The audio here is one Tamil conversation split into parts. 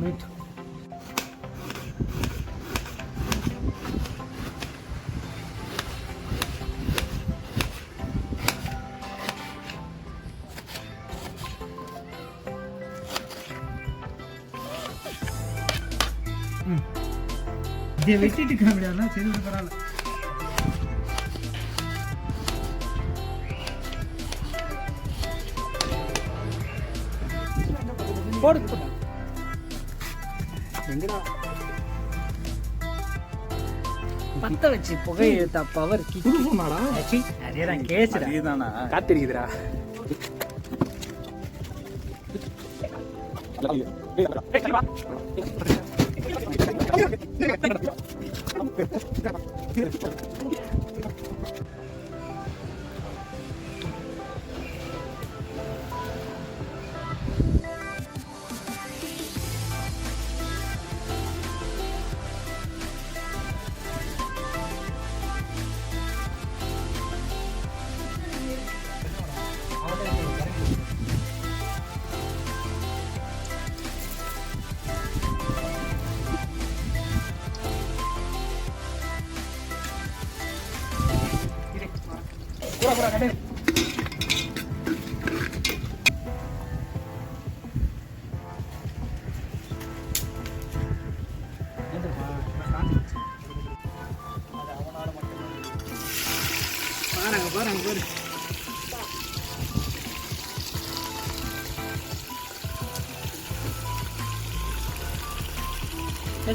மீட் இதை வெட்டிட்டு காமிடாதுனா சரி பரவாயில்ல போடு போடு. பத்த வச்சு புகை எடுத்தா பவர் ஃபோனாடா அதேதான் கேசுடா. அதேதானா? காத்திருக்குதுடா பூரா பாருங்க பாருங்க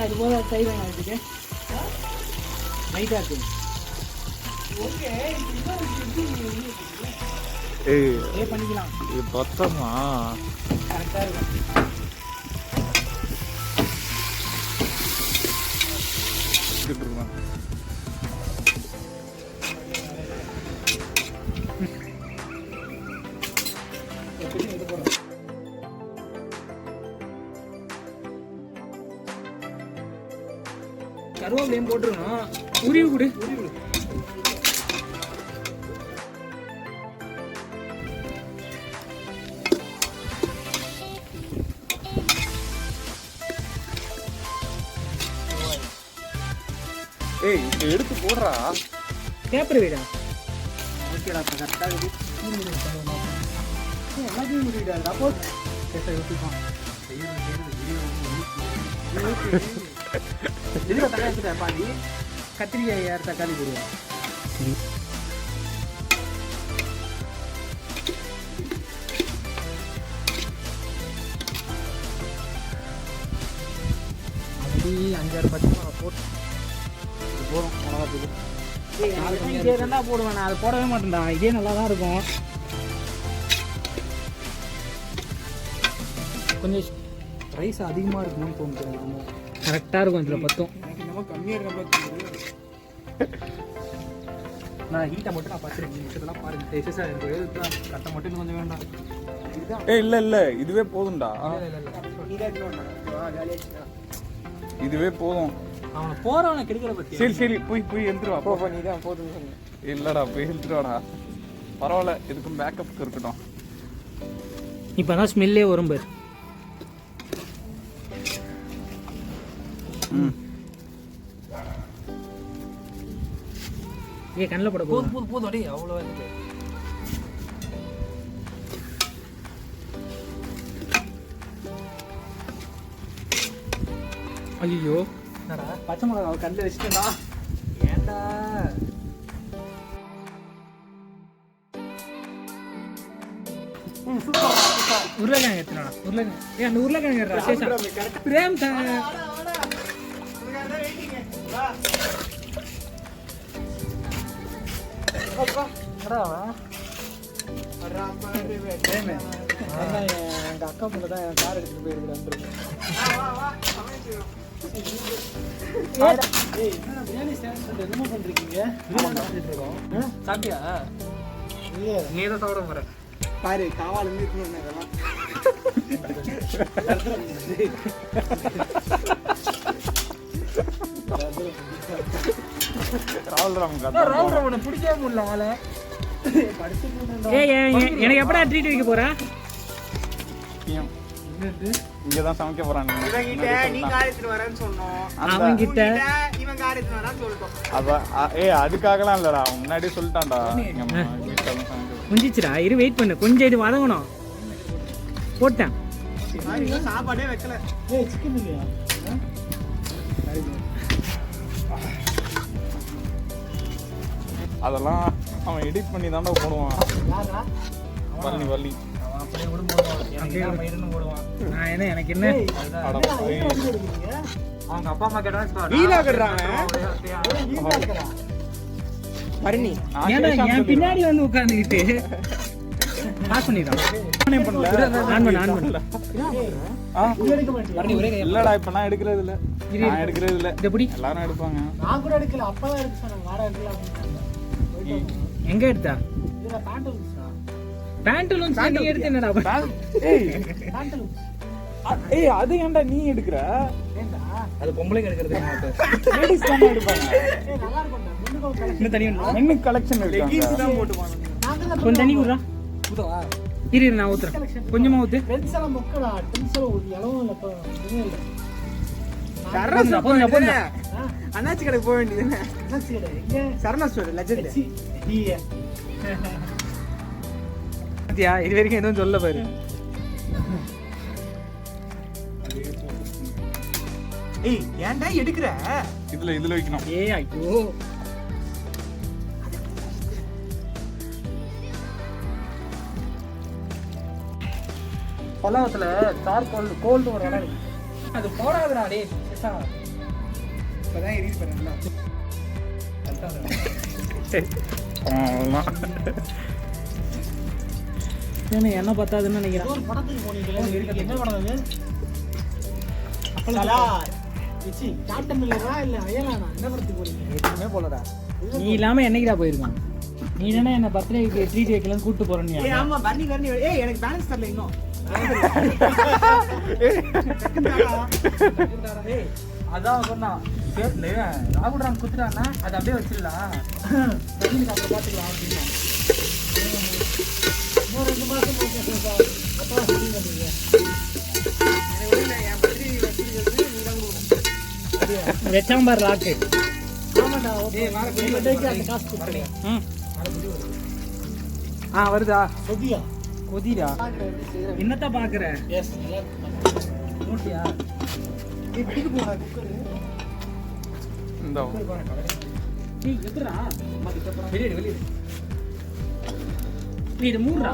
அது போல கை வேணும் அதுக்கு மைதா இருக்கு ஏய் பண்ணிக்கலாம். இது பத்தமா? கரெக்டாக இருக்கும். இருக்கேன் போடுறோம் கருவேப்பிலையும் போட்டுருணும். உருவி கொடு உருவி போடுறா பேப்பர் வீடா? ஓகேடா இப்போ கரெக்டாக எல்லாத்தையும் முடிவிடா அப்போ பேப்பர் ஊற்றிப்பான் எதுக்கு தக்காளி பாண்டி கத்திரிக்காய் யார் தக்காளி அப்படி அஞ்சாறு பச்சை இதே தான்டா போடுவேன் நான் அதை போடவே மாட்டேன்டா இதே நல்லா தான் இருக்கும் கொஞ்சம் ரைஸ் அதிகமாக இருக்குன்னு தோணுது. கரெக்டாக இருக்கும் இதில் பத்தும் கம்மியாக இருக்க நான் ஹீட்டை மட்டும் நான் பார்த்துருக்கேன் மிச்சத்தெல்லாம் பாருங்க டேஸ்ட் எனக்கு எழுதுதா கட்டை மட்டும் கொஞ்சம் வேண்டாம் ஏய் இல்ல இல்ல. இதுவே போதும்டா இதுவே போதும். அவனை போகிறவனை கெடுக்கிற பற்றி சரி சரி போய் போய் எழுந்துரு வா போ நீ தான் போதும்னு சொன்னேன் இல்லடா போய் எழுந்துட்டு வாடா பரவாயில்ல இதுக்கும் பேக்கப்புக்கு இருக்கட்டும். இப்போ தான் ஸ்மெல்லே வரும் பாரு. ம். ஏ கண்ணில் போட போதும் போதும் போதும் அடே அவ்வளோ இருக்கு. ஐயோ பச்சை மிளகா கல்லில் வச்சுட்டேன்டா. ஏன்டா உருளைக்கிழங்கு எடுத்துனா உருளைக்கிழங்கு. ஏ அந்த உருளைக்கிழங்கு எடுறா சேஷா. பிரேம் எங்க அக்கா பொண்ணு தான் என் கார் எடுத்துட்டு போயிருக்கிறான் சாப்பிட்டியா நீ தான் சாப்பிட போற பாரு காவால இருக்கணும் இதெல்லாம் ராகுல் ராம் ராகுல் பிடிக்கவே முடியல ஆளை ஏய் எனக்கு எப்படா ட்ரீட் வைக்க போற இங்க தான் சமைக்க போறாங்க இவங்கிட்ட நீ கார் எடுத்துட்டு வரேன்னு சொன்னோம். அவன் கிட்ட உன்கிட்ட இவன் கார் எடுத்துட்டு வரான்னு சொல்லிட்டோம். அவ அ- ஏய் அதுக்காகலாம் இல்லடா. அவன் முன்னாடியே சொல்லிட்டான்டா. முடிஞ்சிச்சுடா இரு வெயிட் பண்ணு. கொஞ்சம் இது வதங்கணும். போட்டேன். சாப்பாடே வைக்கல. ஏய் சிக்கன் இல்லையா? அதெல்லாம் அவன் எடிட் பண்ணி தான்டா போடுவான் வள்ளி வள்ளி. நான் என்ன எனக்கு என்ன? அட போய். அவங்க அப்பா அம்மா கேட்டா வீலாகடுறாங்க பரணி. நான் ஏன்டா கேஷாம் என் பின்னாடி வந்து உட்காந்துக்கிட்டு பாஸ் பண்ணிடுறான். சொல்லிடுறேன். பண்ணல ஆன் பண்ணு ஆன் பண்ணு ஆ, எடுக்க மாட்டேன் இல்லடா இப்ப நான் எடுக்கிறது இல்ல. நான் எடுக்கிறது இல்ல. எல்லாரும் எடுப்பாங்க. நான் கூட எடுக்கல அப்பதான் எடுக்க சொன்னாங்க வாடா எடுக்கலாம் அப்படின்னு எங்க எடுத்தா? இதுல பேண்ட் இருந்துச்சா பேண்ட் நீ எடுத்து என்னடா? ஏய் பேண்ட் அ- ஏய் அது ஏன்டா நீ எடுக்கிற? ஏண்டா? அது பொம்பளைங்க எடுக்கிறது லேடிஸ் தானே எடுப்பாங்க. ஏய் நல்லா இருக்கும்டா இன்னும் தனி மென்னு கலெக்ஷன் இருக்காங்க தான் போட்டு போனோம் நாங்க தான் கொஞ்சம் தண்ணி விடுறா இரு இரு, நான் ஊத்துறேன். கொஞ்சமா ஊத்து. எல்லாம் மொக்கடா எல்லாம் ஒரு இளவும் இல்ல இப்போ அண்ணாச்சி கடைக்கு போக வேண்டியது என்ன? எங்க? சரணா ஸ்டோர் லெஜண்ட் பாத்தியா? இது வரைக்கும் எதுவும் சொல்ல பாரு. ஏய் ஏன்டா எடுக்கிற? இதுல இதுல வைக்கணும். ஏய் ஐயோ. பல்லாவத்துல தார் கோல்டு கோல்டு ஒரு இடம் இருக்கு. அது போடாதுடா டேய் பேசாம. இப்பதான் எரியுது பாருங்களா ஏன்னா என்ன பத்தாதுன்னு நினைக்கிறேன். ஒரு படத்துக்கு போனீங்களே? என்ன படம் அது? நீ இல்லாம என்னைக்குடா போயிருக்கான்? நீ தானே என்ன பர்த்டேக்கு ட்ரீட் வைக்கலாம் கூட்டு போறேன்னு ஏய் ஆமா பரணி கரணி ஏய் எனக்கு பேலன்ஸ் தரல இன்னும். அதான் சொன்னான் ராகுல் ராம் குத்துறான்னா அதை அப்படியே வச்சிடலாம். பார்த்துக்கலாம் அப்படின்னா. கொடுத்துருங்க ம். ஆ வருதா? சொதியா கொதிடா? என்னத்த பாக்குற? இந்த. வெளியிடு வெளியிடு. நீ இது மூடுறா?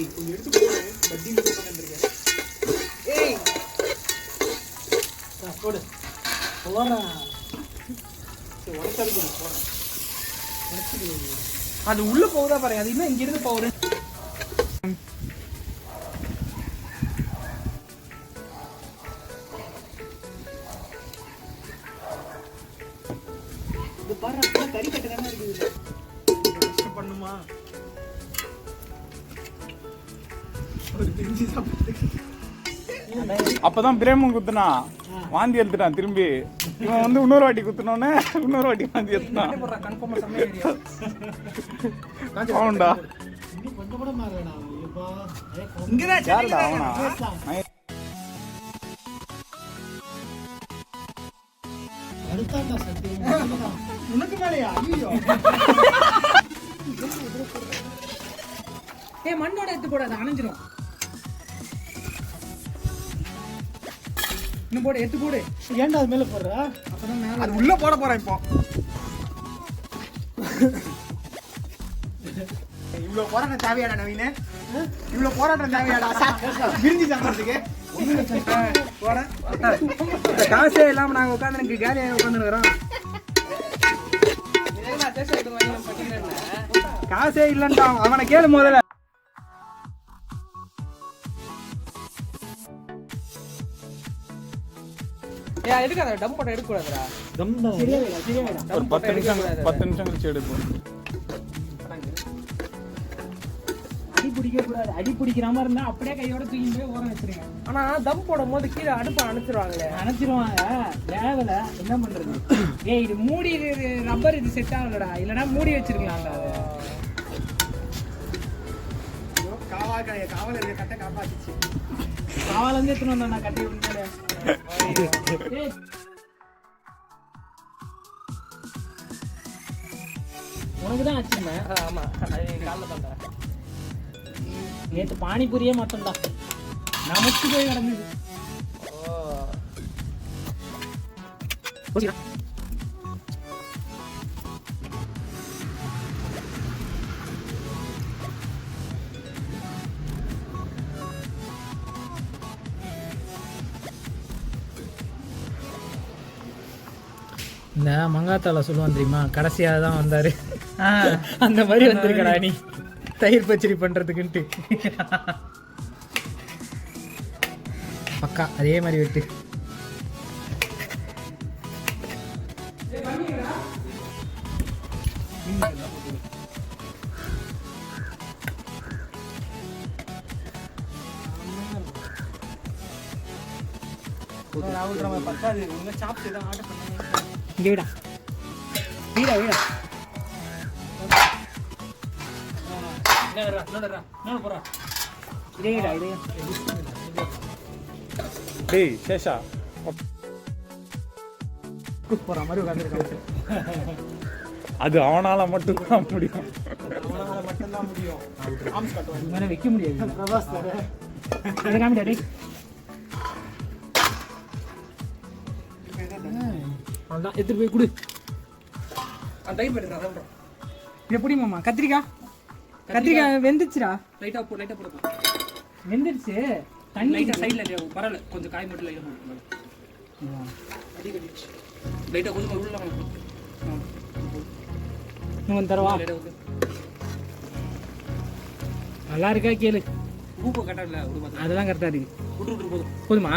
ஏய் கொஞ்சம் எடுத்து மட்டும் ஏய். போடு. சரி, உடைச்சாலும் கொஞ்சம் போடுறேன். அது உள்ள போகுதா பாருங்க. அது இன்னும் இங்க இருந்து போகுது? இது பாரு கறி கட்டு இருக்குது. பண்ணுமா? அப்பதான் பிரேமம் குத்துனா வாந்தி எடுத்துட்டான் திரும்பி. இவன் வந்து இன்னொரு வாட்டி குத்துனோன்னே இன்னொரு வாட்டி வாந்தி எடுத்துட்டான். அவன்டா. யாருடா அவனா? உனக்கு மேலையா? மண்ணோட எடுத்து போடாத அணைஞ்சிரும். இன்னும் போடு எடுத்து போடு. ஏன்டா அது மேல போடுற? அப்பதான் மேல அது உள்ள போட போறேன் இப்போ. இவ்வளவு போராட்டம் தேவையாடா நவீன? இவ்வளவு போராட்டம் தேவையாடா? விரிஞ்சு சாப்பிடுறதுக்கு காசே இல்லாம நாங்க உட்காந்து எனக்கு காலியாக உட்காந்துருக்கிறோம் காசே இல்லன்டா அவனை கேளு முதல்ல. ஏ எதுக்கு டம் போட்ட எடுக்க கூடாதுடா தம்டா சரியா சரியா ஒரு பத்து நிமிஷம் பத்து நிமிஷம் கழிச்சு எடுப்போம் அடிப்படி பிடிக்க கூடாது. அடி பிடிக்கிற மாதிரி இருந்தா அப்படியே கையோட தூக்கி போய் ஓரம் வச்சிருங்க. ஆனா தம் போடும் போது கீழே அடுப்பை அணைச்சிருவாங்களே. அணைச்சிருவாங்க. வேவல என்ன பண்றது? ஏய் இது மூடி ரப்பர் இது செட் ஆகலடா. இல்லனா மூடி வச்சிருக்கலாம்டா அதை. காவல் காவல் இருக்க கட்டை காப்பாத்துச்சு. எடுத்துட்டு வந்தேன்? நான் கட்டி விட்டாலே உனக்கு தான் ஆச்சுமே ஆமா. அது காலைல தான்டா நேற்று பானிபூரியே மட்டும்தான் நமக்கு போய் கிடந்தது. ஓ. இந்த மங்காத்தால சொல்லுவான் தெரியுமா? கடைசியாக தான் வந்தாரு. அந்த மாதிரி வந்திருக்கடா நீ. தயிர் பச்சடி பண்றதுக்குன்ட்டு. பக்கா அதே மாதிரி வெட்டு. ராகுல் ராம பத்தாது. உங்க சாப்பிட்டு தான் ஆர்டர் பண்ணேன் இங்க வீடா வீடா வீடா டேய் சேஷா போற மாதிரி உட்காந்துருக்காங்க அது அவனால மட்டும் தான் முடியும். அவனால முடியும். ஆம்ஸ் காட்டுவாங்க இது மாதிரி வைக்க முடியாது அதை காமிடா டேய் அவ்வளோதான் எடுத்துட்டு போய் கொடு. அந்த டைப் எடுத்து அதான் bro. இதை பிடி மாமா கத்திரிக்காய் கத்திரிக்காய் வெந்துச்சுடா லைட்டா போ லைட்டா போடுப்பா வெந்துருச்சு? தண்ணி லைட்டா சைடுல பரவாயில்ல. கொஞ்சம் காய் மட்டும் லைட்டா போடு அடி கட்டிச்சு லைட்டா கொஞ்சம் உள்ள வாங்க தரவா? நல்லா இருக்கா கேளு. உப்பு கரெக்டா இல்ல அதெல்லாம் கரெக்டாக இருக்கு. விட்டு விட்டு போதும். போதுமா?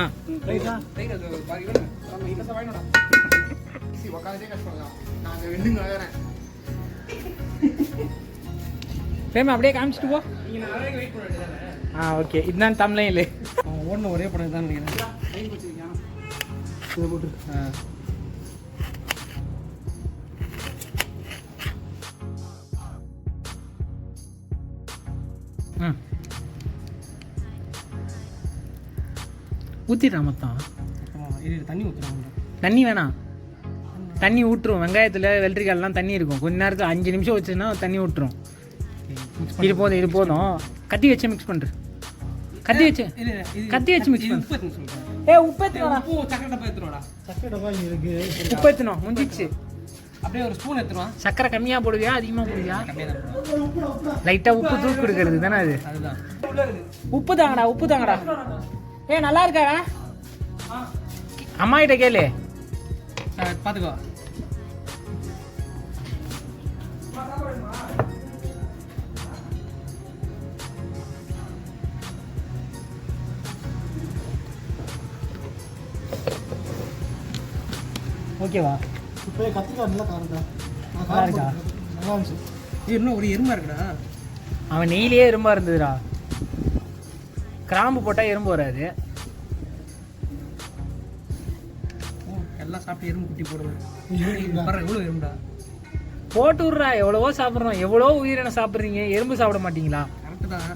லைட்டா லைட்டா பாக்கி வேணும் நம்ம இந்த சவாயினடா சி உக்காந்தே கஷ்டம் தான் நாங்க வெண்ணுங்க வேறேன் பேம அப்படியே காமிச்சிட்டு போ ஆ ஓகே இதுதான் தமிழ் இல்லை அவன் ஓடின ஒரே படம் தான் நினைக்கிறேன். ஊற்றிடுறா மொத்தம். தண்ணி ஊற்றுறாங்க தண்ணி வேணாம். தண்ணி ஊற்றுரும் வெங்காயத்தில் வெள்ளரிக்காயெல்லாம் தண்ணி இருக்கும். கொஞ்ச நேரத்தில் அஞ்சு நிமிஷம் வச்சுன்னா தண்ணி ஊற்றுரும் இது போதும் இது போதும். கத்தி வச்சு மிக்ஸ் பண்ணுற கத்தி வச்சு இல்ல இல்ல இது கத்தி வச்சு இது பண்ணு. ஏ உப்பு உப்பு ஏற்றணும் முடிஞ்சிச்சு அப்படியே ஒரு ஸ்பூன் எடுத்துருவான் சக்கரை கம்மியாக போடுவியா அதிகமாக போடுவியா. லைட்டாக உப்பு தூக்கி கொடுக்கறது தானே அது? அதுதான். உப்பு தாங்கடா உப்பு தாங்கடா. ஏ நல்லா இருக்காடா அம்மா கிட்ட கேளு. அஹ் ஓகேவா? இப்போ கத்திரிக்காய் நல்லா காரண்டா நல்லா இருக்கா? நல்லா இருந்துச்சு. இன்னும் ஒரு எறும்பா இருக்குடா. அவன் நெய்லியே எறும்பா இருந்ததுடா. கிராம்பு போட்டால் எறும்பு வராது. ஓ எல்லாம் சாப்பிட்டு எறும்பு குட்டி போடுவேன் எவ்வளோ எறும்புடா. போட்டு விட்றா எவ்வளவோ சாப்பிட்றோம். எவ்வளோ உயிரினம் சாப்பிட்றீங்க எறும்பு சாப்பிட மாட்டீங்களா? கரெக்டு தான்.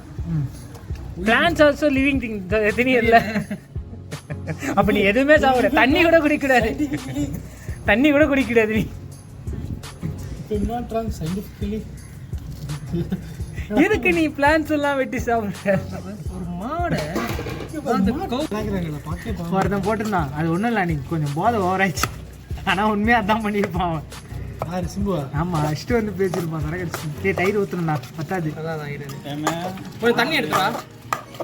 பிளான்ஸ் ஆல்சோ லிவிங் திங் தெரியல அப்ப நீ எதுவுமே சாப்பிட தண்ணி கூட குடிக்கூடாது தண்ணி கூட குடிக்கூடாது நீ. எதுக்கு நீ பிளான்ஸ் எல்லாம் வெட்டி சாப்பிடுற? ஒரு மாடை. ஒருத்தன் போட்டிருந்தான். அது ஒன்றும் இல்லை நீ கொஞ்சம் போதை ஓவராயிடுச்சு ஆனால் உண்மையாக அதான் பண்ணியிருப்பான் அவன். யாரு சிம்புவா? ஆமாம் அஷ்டு வந்து பேசியிருப்பான். தரகடிச்சு டே தயிர் ஊற்றுணும்டா பத்தாது. கொஞ்சம் தண்ணி எடுத்து வா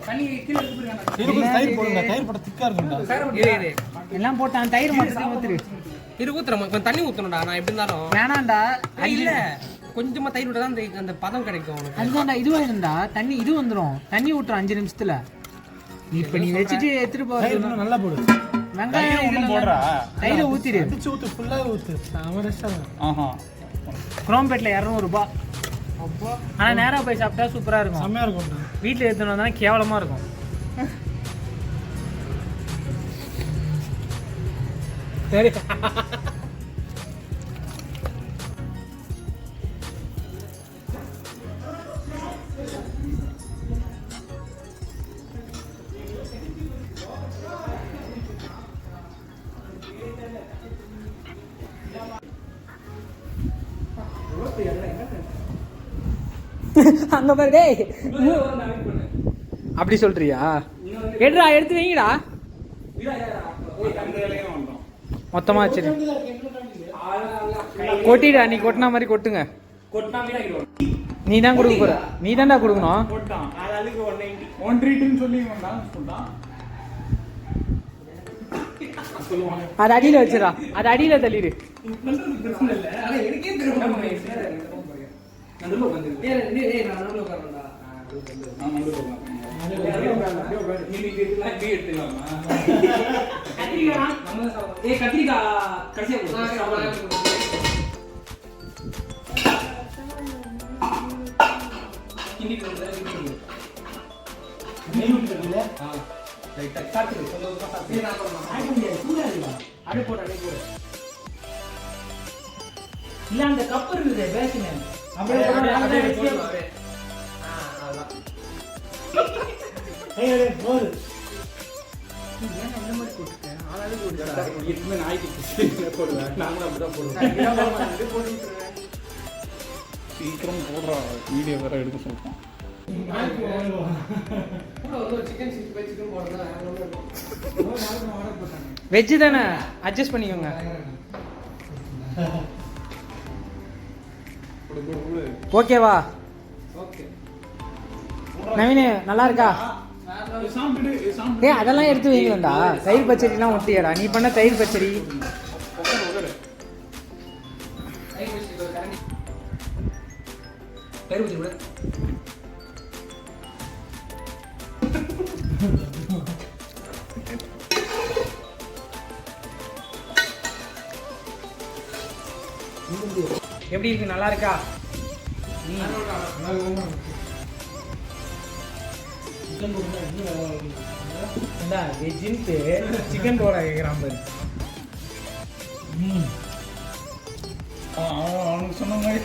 தண்ணி கீழே எடுத்து போயிருக்காங்க. தயிர் போடுங்க. தயிர் போட திக்கா இருக்கும்டா. இரு இரு எல்லாம் போட்டான். தயிர் மட்டும் ஊத்துரு. இரு ஊத்துறேன் கொஞ்சம் தண்ணி ஊத்தணும்டா. நான் எப்படி இருந்தாலும். வேணாம்டா. இல்ல. கொஞ்சமா தயிர் விட்டா தான் அந்த அந்த பதம் கிடைக்கும் உனக்கு. அதுதான்டா இதுவா இருந்தா தண்ணி இது வந்துடும் தண்ணி ஊட்டுறோம் அஞ்சு நிமிஷத்துல. இப்ப நீ வச்சுட்டு எடுத்துட்டு போற நல்லா போடு. வெங்காயம் இதுல போடுறா. தயிரை ஊத்திடு. அடிச்சு ஊத்து ஃபுல்லா ஊத்து. அவன் ஆஹா. குரோம்பேட்ல இரநூறுபா. ஆனா நேரா போய் சாப்பிட்டா சூப்பரா இருக்கும். செம்மையா இருக்கும்டா. வீட்டில் எடுத்துன்னு வந்தால் கேவலமாக இருக்கும். சரி. அங்க பாரு டேய். அப்படி சொல்றியா? எடுடா எடுத்து வைங்கடா. மொத்தமாக வச்சிரு. கொட்டிடா நீ கொட்டின மாதிரி கொட்டுங்க. நீ தான் கொடுக்க போற. நீ தான்டா கொடுக்கணும். அது அடியில் வச்சிடா அது அடியில் தள்ளிடு. நான் உட்காரண்டா கத்திரிக்காய் கடைசியா கிண்டிட்டு வந்து, ஆ, லைட்டா. நான் பண்ணலாம். இல்ல அந்த கப் இருக்குது பேசுங்க அப்படியே அப்படியே, அப்படியே ஆ, போடுவோம் சீக்கிரம் போடுறா. வீடியோ வேற எடுக்க சொல்லிட்டான். வெஜ்ஜு தானே? அட்ஜஸ்ட் பண்ணிக்கோங்க. ஓகேவா ஓகே நவீனு நல்லா இருக்கா? ஏய் அதெல்லாம் எடுத்து வைங்கடா. தயிர் பச்சடிலாம் ஒட்டியடா. நீ பண்ண தயிர் பச்சடி. எப்படி இருக்கு? நல்லா இருக்கா? வெஜ்ஜின்ட்டு சிக்கன் போட கேட்குறான் பாரு. அவனுக்கு சொன்ன மாதிரி.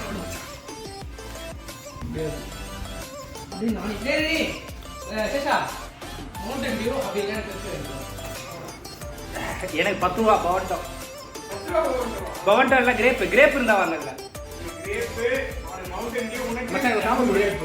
சேஷா மவுண்டன் வியூ அப்படி எனக்கு பத்து ரூபா பவட்டம் பவட்டம் இல்ல கிரேப் கிரேப் இருந்தா வாங்கல கிரேப்பு, உனக்கு சாப்பிட முடியாது.